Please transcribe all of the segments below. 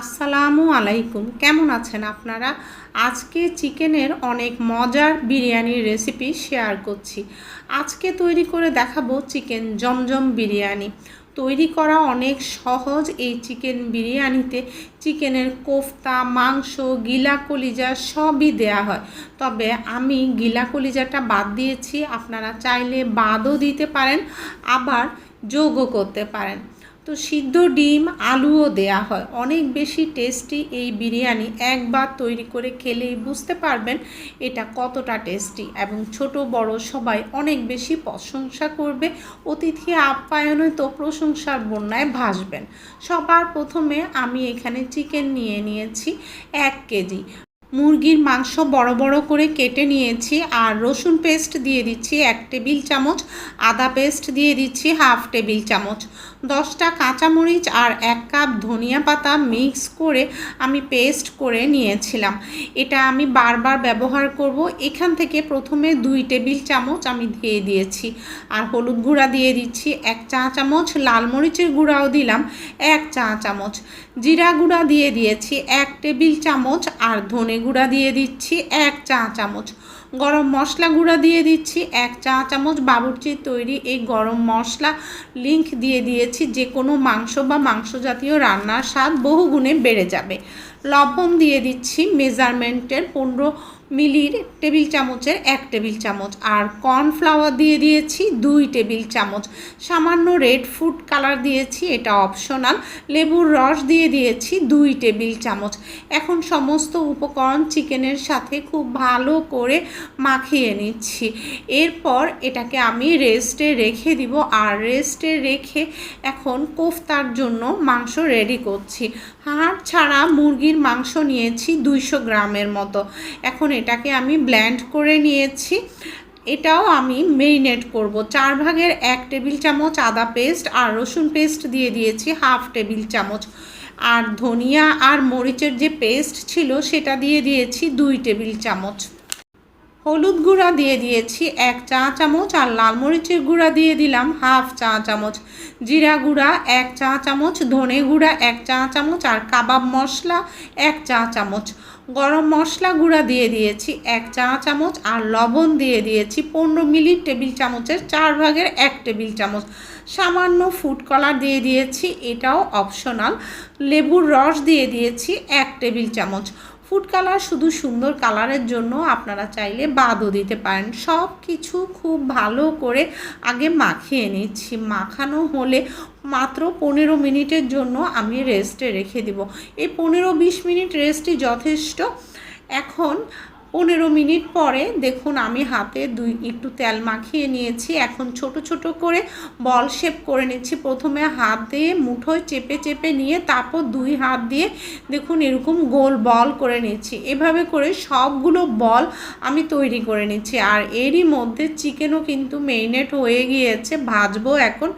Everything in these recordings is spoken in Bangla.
আসসালামু আলাইকুম। কেমন আছেন আপনারা? আজকে চিকেনের অনেক মজার বিরিয়ানির রেসিপি শেয়ার করছি। আজকে তৈরি করে দেখাবো চিকেন জমজম বিরিয়ানি। তৈরি করা অনেক সহজ এই চিকেন বিরিয়ানিতে চিকেনের কোফতা, মাংস গিলা কলিজা সবই দেয়া হয়। তবে আমি গিলা কলিজাটা বাদ দিয়েছি, আপনারা চাইলে বাদও দিতে পারেন, আবার যোগও করতে পারেন। তো সিদ্ধ ডিম, আলুও দেয়া হয়। অনেক বেশি টেস্টি এই বিরিয়ানি একবার তৈরি করে খেলেই বুঝতে পারবেন এটা কতটা টেস্টি এবং ছোট, বড় সবাই অনেক বেশি প্রশংসা করবে। অতিথি আপ্যায়নে তো প্রশংসার বন্যায় ভাসবেন। সবার প্রথমে আমি এখানে চিকেন নিয়ে নিয়েছি এক কেজি। মুরগির মাংস বড় বড় করে কেটে নিয়েছি আর রসুন পেস্ট দিয়ে দিচ্ছি এক টেবিল চামচ, আদা পেস্ট দিয়ে দিচ্ছি হাফ টেবিল চামচ। দশটা কাঁচামরিচ আর এক কাপ ধনিয়া পাতা মিক্স করে আমি পেস্ট করে নিয়েছিলাম। এটা আমি বারবার ব্যবহার করব। এখান থেকে প্রথমে দুই টেবিল চামচ আমি দিয়ে দিয়েছি আর হলুদ গুঁড়া দিয়ে দিচ্ছি, এক চা চামচ, লাল মরিচের গুঁড়াও দিলাম, এক চা চামচ। জিরা গুঁড়া দিয়ে দিয়েছি, এক টেবিল চামচ আর ধনে গুঁড়া দিয়ে দিচ্ছি এক চা চামচ। গরম মশলা গুঁড়া দিয়ে দিচ্ছি এক চা চামচ। বাবুর্চির তৈরি এই গরম মশলা লিঙ্ক দিয়ে দিয়েছি। যে কোনো মাংস বা মাংস জাতীয় রান্নার স্বাদ বহুগুণে বেড়ে যাবে। লবণ দিয়ে দিচ্ছি মেজারমেন্টের পনেরো মিলির টেবিল চামচের এক টেবিল চামচ আর কর্নফ্লাওয়ার দিয়ে দিয়েছি দুই টেবিল চামচ। সামান্য রেড ফুড কালার দিয়েছি, এটা অপশনাল। লেবুর রস দিয়ে দিয়েছি দুই টেবিল চামচ। এখন সমস্ত উপকরণ চিকেনের সাথে খুব ভালো করে মাখিয়ে নিচ্ছি। এরপর এটাকে আমি রেস্টে রেখে দিব আর রেস্টে রেখে এখন কোফতার জন্য মাংস রেডি করছি। হাড় ছাড়া মুরগির মাংস নিয়েছি দুইশো গ্রামের মতো। এখন এটাকে আমি ব্ল্যান্ড করে নিয়েছি। এটাও আমি মেরিনেট করব। চার ভাগের এক টেবিল চামচ আদা পেস্ট আর রসুন পেস্ট দিয়ে দিয়েছি, হাফ টেবিল চামচ। আর ধনিয়া আর মরিচের যে পেস্ট ছিল, সেটা দিয়ে দিয়েছি দুই টেবিল চামচ। হলুদ গুঁড়া দিয়ে দিয়েছি এক চা চামচ আর লাল মরিচের গুঁড়া দিয়ে দিলাম হাফ চা চামচ। জিরা গুঁড়া এক চা চামচ, ধনে গুঁড়া এক চা চামচ আর কাবাব মশলা এক চা চামচ। গরম মশলা গুঁড়া দিয়ে দিয়েছি এক চা চামচ আর লবণ দিয়ে দিয়েছি পনেরো মিলি টেবিল চামচের চার ভাগের এক টেবিল চামচ। সামান্য ফুড কলার দিয়ে দিয়েছি, এটাও অপশনাল। লেবুর রস দিয়ে দিয়েছি এক টেবিল চামচ। ফুড কালার শুধু সুন্দর কালারের জন্য আপনারা চাইলে বাদও দিতে পারেন। সব কিছু খুব ভালো করে আগে মাখিয়ে নিচ্ছি। মাখানো হলে মাত্র পনেরো মিনিটের জন্য আমি রেস্টে রেখে দিব। এই পনেরো বিশ মিনিট রেস্টই যথেষ্ট। এখন পনেরো মিনিট পরে দেখুন আমি হাতে দুই, একটু তেল মাখিয়ে নিয়েছি। এখন ছোট ছোট করে বল শেপ করে নিচ্ছি। প্রথমে হাত দিয়ে মুঠোয় চেপে চেপে নিয়ে তারপর দুই হাত দিয়ে দেখুন এরকম গোল বল করে নিচ্ছি। এভাবে করে সবগুলো বল আমি তৈরি করে নিচ্ছি। আর এরই মধ্যে চিকেনও কিন্তু মেরিনেট হয়ে গিয়েছে, ভাজবো এখন।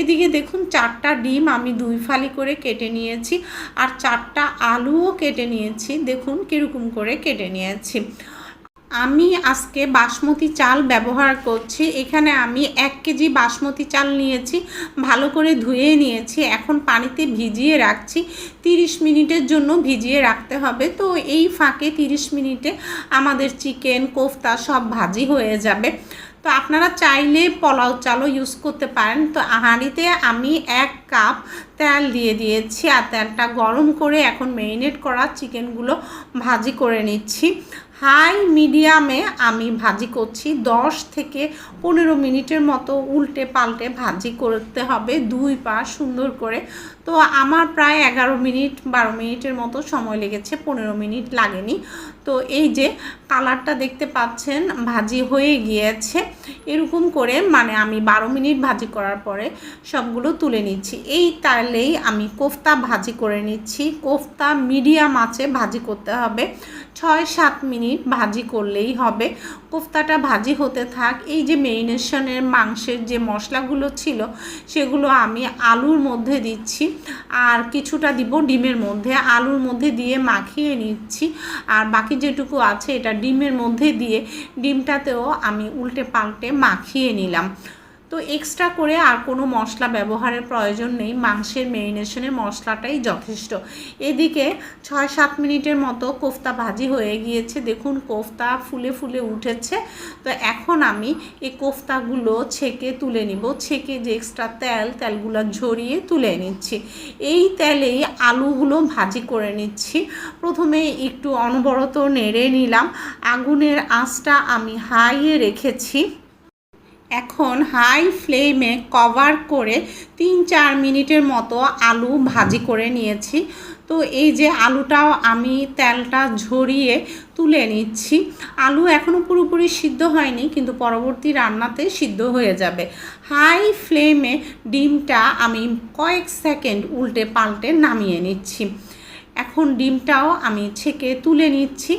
এদিকে দেখুন চারটা ডিম আমি দুই ফালি করে কেটে নিয়েছি। আর চারটা আলুও কেটে নিয়েছি। দেখুন কীরকম করে কেটে নিয়েছি। আমি আজকে বাসমতি চাল ব্যবহার করছি। এখানে আমি এক কেজি বাসমতি চাল নিয়েছি, ভালো করে ধুয়ে নিয়েছি। এখন পানিতে ভিজিয়ে রাখছি। তিরিশ মিনিটের জন্য ভিজিয়ে রাখতে হবে। তো এই ফাঁকে তিরিশ মিনিটে আমাদের চিকেন, কোফতা সব ভাজি হয়ে যাবে। তো আপনারা চাইলে পোলাও চালও ইউজ করতে পারেন। তো হাঁড়িতে আমি এক কাপ তেল দিয়ে দিয়েছি আর তেলটা গরম করে এখন মেরিনেট করা চিকেনগুলো ভাজি করে নিচ্ছি। হাই মিডিয়ামে আমি ভাজি করছি দশ থেকে পনেরো মিনিটের মতো উল্টে পাল্টে ভাজি করতে হবে, দুই পা সুন্দর করে। তো আমার প্রায় এগারো মিনিট, বারো মিনিটের মতো সময় লেগেছে, পনেরো মিনিট লাগেনি। তো এই যে কালারটা দেখতে পাচ্ছেন, ভাজি হয়ে গিয়েছে। এরকম করে মানে আমি বারো মিনিট ভাজি করার পরে সবগুলো তুলে নিচ্ছি। এই তাহলেই আমি কোফতা ভাজি করে নিচ্ছি। কোফতা মিডিয়াম আছে ভাজি করতে হবে। ছয় সাত মিনিট ভাজি করলেই হবে। কোফতাটা ভাজি হতে থাক, এই যে মেরিনেশনের মাংসের যে মশলাগুলো ছিল, সেগুলো আমি আলুর মধ্যে দিচ্ছি। আর কিছুটা দিব ডিমের মধ্যে। আলুর মধ্যে দিয়ে মাখিয়ে নিচ্ছি। আর বাকি যেটুকু আছে, এটা ডিমের মধ্যে দিয়ে ডিমটাতেও আমি উল্টে পাল্টে মাখিয়ে নিলাম। তো এক্সট্রা করে আর কোনো মশলা ব্যবহারের প্রয়োজন নেই। মাংসের মেরিনেশনের মশলাটাই যথেষ্ট। এদিকে ছয় সাত মিনিটের মতো কোফতা ভাজি হয়ে গিয়েছে। দেখুন কোফতা ফুলে ফুলে উঠেছে। তো এখন আমি এই কোফতাগুলো ছেঁকে তুলে নিব। ছেঁকে যে এক্সট্রা তেল, তেলগুলো ঝরিয়ে তুলে নিচ্ছি। এই তেলেই আলুগুলো ভাজি করে নিচ্ছি। প্রথমে একটু অনবরত নেড়ে নিলাম। আগুনের আঁচটা আমি হাইয়ে রেখেছি। এখন হাই ফ্লেমে কভার করে তিন চার মিনিটের মতো আলু ভাজি করে নিয়েছি। তো এই যে আলুটাও আমি তেলটা ঝরিয়ে তুলে নিচ্ছি। আলু এখনও পুরোপুরি সিদ্ধ হয়নি, কিন্তু পরবর্তী রান্নাতে সিদ্ধ হয়ে যাবে। হাই ফ্লেমে ডিমটা আমি কয়েক সেকেন্ড উল্টে পাল্টে নামিয়ে নিচ্ছি। এখন ডিমটাও আমি ছেঁকে তুলে নিচ্ছি।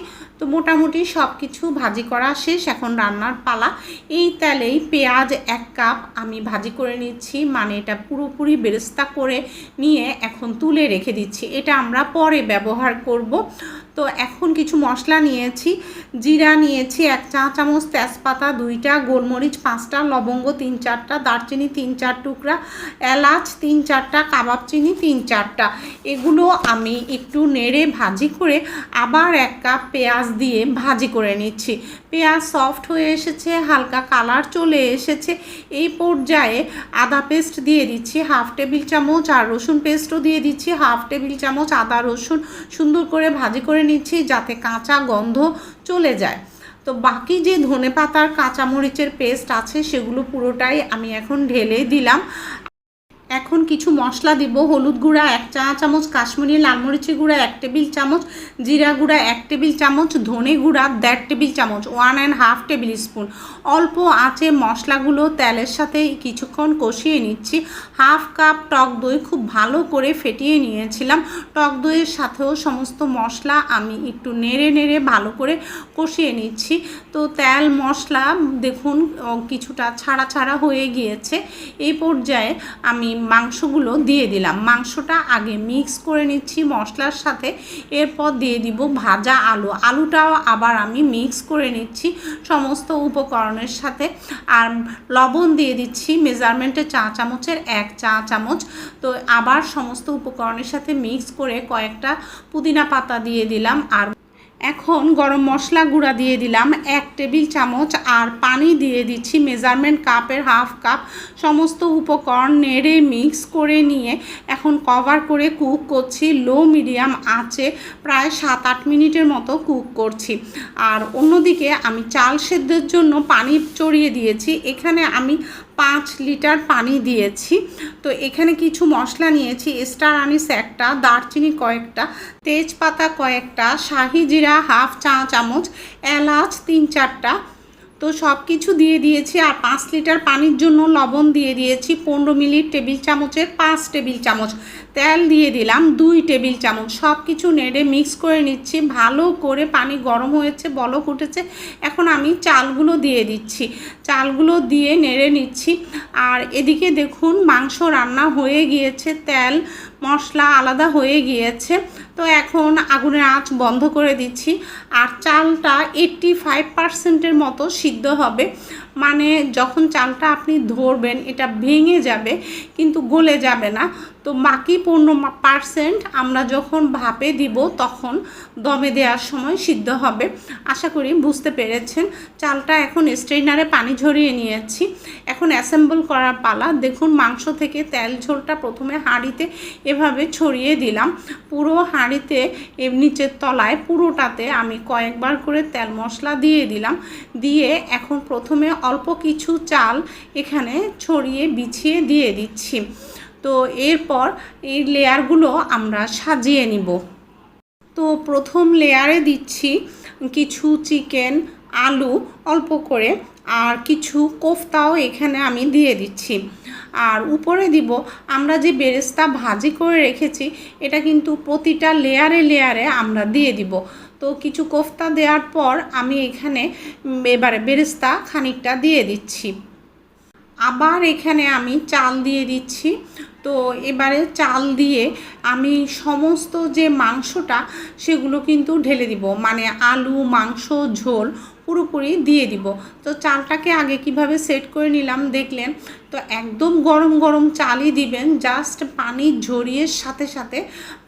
তো মোটামুটি সব কিছু ভাজি করা শেষ, এখন রান্নার পালা। এই তেলেই পেঁয়াজ এক কাপ আমি ভাজি করে নিচ্ছি মানে এটা পুরোপুরি বেরেস্তা করে নিয়ে এখন তুলে রেখে দিচ্ছি। এটা আমরা পরে ব্যবহার করব। তো এখন কিছু মশলা নিয়েছি, জিরা নিয়েছি এক চা চামচ, তেজপাতা দুইটা, গোলমরিচ পাঁচটা, লবঙ্গ তিন চারটা, দারচিনি তিন চার টুকরা, এলাচ তিন চারটা, কাবাব চিনি তিন চারটা। এগুলো আমি একটু নেড়ে ভাজি করে আবার এক কাপ পেঁয়াজ দিয়ে ভাজি করে নিচ্ছি। পেঁয়াজ সফট হয়ে এসেছে, হালকা কালার চলে এসেছে। এই পর্যায়ে আদা পেস্ট দিয়ে দিচ্ছি, হাফ টেবিল চামচ, আর রসুন পেস্টও দিয়ে দিচ্ছি, হাফ টেবিল চামচ আদা রসুন সুন্দর করে ভাজি করে নিচ্ছি যাতে কাঁচা গন্ধ চলে যায়। তো বাকি যে ধনে পাতার কাঁচামরিচের পেস্ট আছে সেগুলো পুরোটাই আমি এখন ঢেলে দিলাম। এখন কিছু মশলা দিব। হলুদ গুঁড়া এক চা চামচ, কাশ্মীরি লাল মরিচের গুঁড়া এক টেবিল চামচ, জিরা গুঁড়া এক টেবিল চামচ, ধনে গুঁড়া দেড় টেবিল চামচ one and half tablespoon অল্প আঁচে মশলাগুলো তেলের সাথে কিছুক্ষণ কষিয়ে নিচ্ছি। হাফ কাপ টক দই খুব ভালো করে ফেটিয়ে নিয়েছিলাম। টক দইয়ের সাথেও সমস্ত মশলা আমি একটু নেড়ে নেড়ে ভালো করে কষিয়ে নিচ্ছি। তো তেল, মশলা দেখুন কিছুটা ছাড়া ছাড়া হয়ে গিয়েছে। এই পর্যায়ে আমি মাংসগুলো দিয়ে দিলাম। মাংসটা আগে মিক্স করে নিচ্ছি মশলার সাথে। এরপর দিয়ে দিব ভাজা আলু। আলুটাও আবার আমি মিক্স করে নিচ্ছি সমস্ত উপকরণের সাথে। আর লবণ দিয়ে দিচ্ছি মেজারমেন্টে চা চামচের এক চা চামচ। তো আবার সমস্ত উপকরণের সাথে মিক্স করে কয়েকটা পুদিনা পাতা দিয়ে দিলাম। আর এখন গরম মশলা গুঁড়া দিয়ে দিলাম। এক টেবিল চামচ আর পানি দিয়ে দিচ্ছি মেজারমেন্ট কাপের হাফ কাপ। সমস্ত উপকরণ নেড়ে মিক্স করে নিয়ে এখন কভার করে কুক করছি। লো, মিডিয়াম আঁচে প্রায় সাত আট মিনিটের মতো কুক করছি। আর অন্যদিকে আমি চাল সেদ্ধের জন্য পানি চড়িয়ে দিয়েছি। এখানে আমি পাঁচ লিটার পানি দিয়েছি। তো এখানে কিছু মশলা নিয়েছি, স্টার আনিস একটা, দারচিনি কয়েকটা, তেজপাতা কয়েকটা, শাহি জিরা হাফ চা চামচ, এলাচ তিন চারটা তো সব কিছু দিয়ে দিয়েছি আর পাঁচ লিটার পানির জন্য লবণ দিয়ে দিয়েছি, পনেরো মিলি টেবিল চামচের পাঁচ টেবিল চামচ। তেল দিয়ে দিলাম দুই টেবিল চামচ। সব কিছু নেড়ে মিক্স করে নিচ্ছি, ভালো করে পানি গরম হয়েছে, বলক উঠেছে। এখন আমি চালগুলো দিয়ে দিচ্ছি। চালগুলো দিয়ে নেড়ে নিচ্ছি। আর এদিকে দেখুন মাংস রান্না হয়ে গিয়েছে, তেল, মশলা আলাদা হয়ে গিয়েছে। তো এখন আগুনের আঁচ বন্ধ করে দিচ্ছি আর চালটা এইট্টি ফাইভ পার্সেন্টের মতো সিদ্ধ হবে। মানে যখন চালটা আপনি ধরবেন, এটা ভেঙে যাবে, কিন্তু গলে যাবে না। তো বাকি পনেরো পার্সেন্ট আমরা যখন ভাপে দিব, তখন দমে দেওয়ার সময় সিদ্ধ হবে। আশা করি বুঝতে পেরেছেন। চালটা এখন স্ট্রেনারে পানি ঝরিয়ে নিয়েছি। এখন অ্যাসেম্বল করার পালা। দেখুন, মাংস থেকে তেল ঝোলটা প্রথমে হাঁড়িতে এভাবে ছড়িয়ে দিলাম। পুরো হাঁড়িতে এর নিচের তলায় পুরোটাতে আমি কয়েকবার করে তেল মশলা দিয়ে দিলাম। দিয়ে এখন প্রথমে অল্প কিছু চাল এখানে ছড়িয়ে বিছিয়ে দিয়ে দিচ্ছি। তো এরপর এই লেয়ারগুলো আমরা সাজিয়ে নিব। তো প্রথম লেয়ারে দিচ্ছি কিছু চিকেন, আলু অল্প করে। আর কিছু কোফতাও এখানে আমি দিয়ে দিচ্ছি। আর উপরে দিব, আমরা যে বেরেস্তা ভাজি করে রেখেছি, এটা কিন্তু প্রতিটা লেয়ারে লেয়ারে আমরা দিয়ে দিব। তো কিছু কোফতা দেওয়ার পর আমি এখানে এবারে বেরেস্তা খানিকটা দিয়ে দিচ্ছি। আবার এখানে আমি চাল দিয়ে দিচ্ছি। তো এবারে চাল দিয়ে আমি সমস্ত যে মাংসটা, সেগুলো কিন্তু ঢেলে দিব। মানে আলু, মাংস, ঝোল পুরোপুরি দিয়ে দিব। তো চালটাকে আগে কীভাবে সেট করে নিলাম দেখলেন, তো একদম গরম গরম চালই দিবেন জাস্ট পানি ঝরিয়ে সাথে সাথে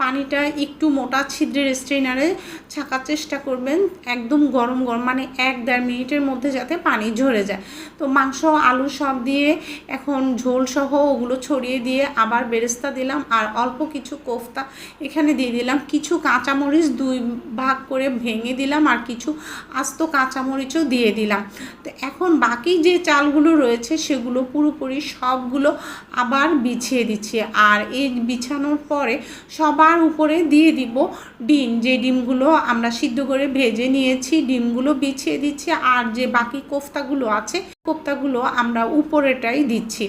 পানিটা একটু মোটা ছিদ্রের স্ট্রেনারে ছাকার চেষ্টা করবেন, একদম গরম গরম মানে এক দেড় মিনিটের মধ্যে যাতে পানি ঝরে যায়। তো মাংস, আলু সব দিয়ে এখন ঝোল সহ ওগুলো ছড়িয়ে দিয়ে আবার বেরেস্তা দিলাম আর অল্প কিছু কোফতা এখানে দিয়ে দিলাম। কিছু কাঁচামরিচ দুই ভাগ করে ভেঙে দিলাম আর কিছু আস্ত কাঁচামরিচও দিয়ে দিলাম। তো এখন বাকি যে চালগুলো রয়েছে সেগুলো পুরোপুরি সবগুলো আবার বিছিয়ে দিচ্ছি। আর এই বিছানোর পরে সবার উপরে দিয়ে দিব ডিম। যে ডিমগুলো আমরা সিদ্ধ করে ভেজে নিয়েছি, ডিমগুলো বিছিয়ে দিচ্ছি। আর যে বাকি কোফতাগুলো আছে, কোফতাগুলো আমরা উপরেটাই দিচ্ছি।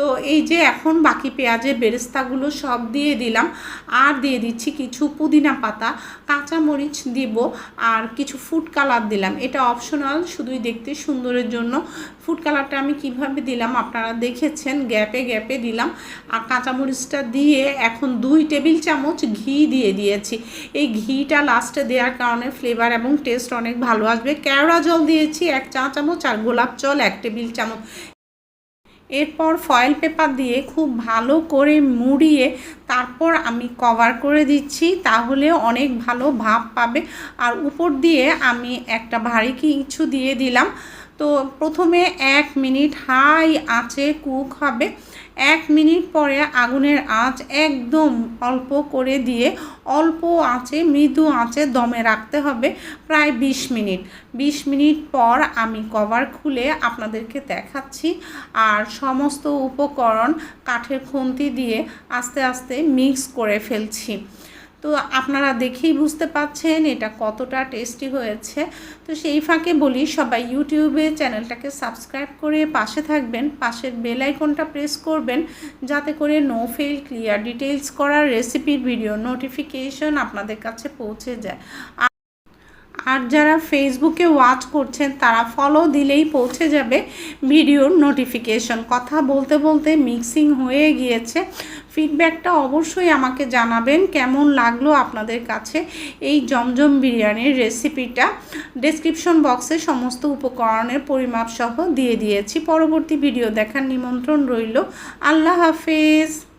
তো এই যে এখন বাকি পেঁয়াজের বেরেস্তাগুলো সব দিয়ে দিলাম। আর দিয়ে দিচ্ছি কিছু পুদিনা পাতা, কাঁচামরিচ দিব আর কিছু ফুড কালার দিলাম। এটা অপশনাল শুধুই দেখতে সুন্দরের জন্য। ফুড কালারটা আমি কীভাবে দিলাম আপনারা দেখেছেন, গ্যাপে গ্যাপে দিলাম। আর কাঁচামরিচটা দিয়ে এখন দুই টেবিল চামচ ঘি দিয়ে দিয়েছি। এই ঘিটা লাস্টে দেওয়ার কারণে ফ্লেভার এবং টেস্ট অনেক ভালো আসবে। কেওড়া জল দিয়েছি এক চা চামচ আর গোলাপ জল এক টেবিল চামচ। এরপর ফয়েল পেপার দিয়ে খুব ভালো করে মুড়িয়ে তারপর আমি কভার করে দিচ্ছি, তাহলে অনেক ভালো ভাব পাবে। আর উপর দিয়ে আমি একটা ভারী কিছু দিয়ে দিলাম। তো প্রথমে এক মিনিট হাই আঁচে কুক হবে। এক মিনিট পরে আগুনের আঁচ একদম অল্প করে দিয়ে অল্প আঁচে, মৃদু আঁচে দমে রাখতে হবে, প্রায় বিশ মিনিট। বিশ মিনিট পর আমি কভার খুলে আপনাদেরকে দেখাচ্ছি। আর সমস্ত উপকরণ কাঠের খুন্তি দিয়ে আস্তে আস্তে মিক্স করে ফেলছি। তো আপনারা দেখেই বুঝতে পাচ্ছেন এটা কতটা টেস্টি হয়েছে। তো সেই ফাঁকে বলি, সবাই ইউটিউবে চ্যানেলটাকে সাবস্ক্রাইব করে পাশে থাকবেন, পাশের বেল আইকনটা প্রেস করবেন, যাতে করে নো ফেল ক্লিয়ার ডিটেলস করার রেসিপির ভিডিও নোটিফিকেশন আপনাদের কাছে পৌঁছে যায়। আর যারা ফেসবুকে ওয়াচ করছেন, তারা ফলো দিলেই পৌঁছে যাবে ভিডিওর নোটিফিকেশন কথা বলতে বলতে মিক্সিং হয়ে গিয়েছে। ফিডব্যাকটা অবশ্যই আমাকে জানাবেন, কেমন লাগল আপনাদের কাছে এই জমজম বিরিয়ানির রেসিপিটা ডেসক্রিপশন বক্সে সমস্ত উপকরণের পরিমাপ সহ দিয়ে দিয়েছি। পরবর্তী ভিডিও দেখার নিমন্ত্রণ রইল। আল্লাহ হাফেজ!